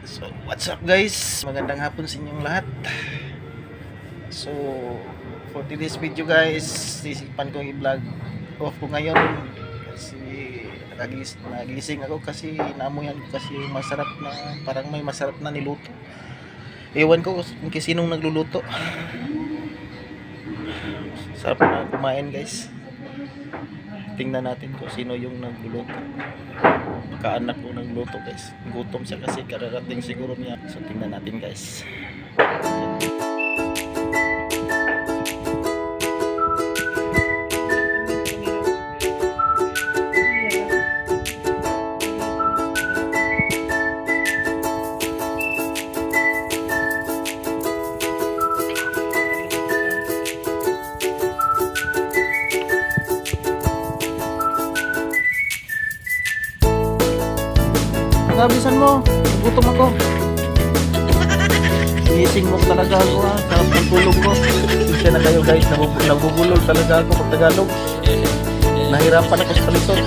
So, what's up guys? Magandang hapon sa inyong lahat. So, for today's video guys, sisipan kong i-vlog. Off ko ngayon kasi nagising ako kasi naamuyan ko kasi masarap na, parang may masarap na niluto. Ewan ko kung sinong nagluluto. Sarap na kumain guys. Tingnan natin kung sino yung nagluluto. Kaanak ko ng luto guys. Gutom siya kasi kararating siguro niya. So tingnan natin guys Nabisan mo, gutom ako. Gising mo talaga ako ha, sarap ng tulog mo. Isa na kayo guys, nabub- nabubulol talaga ako pag Tagalog. Nahirapan ako sa kalisod.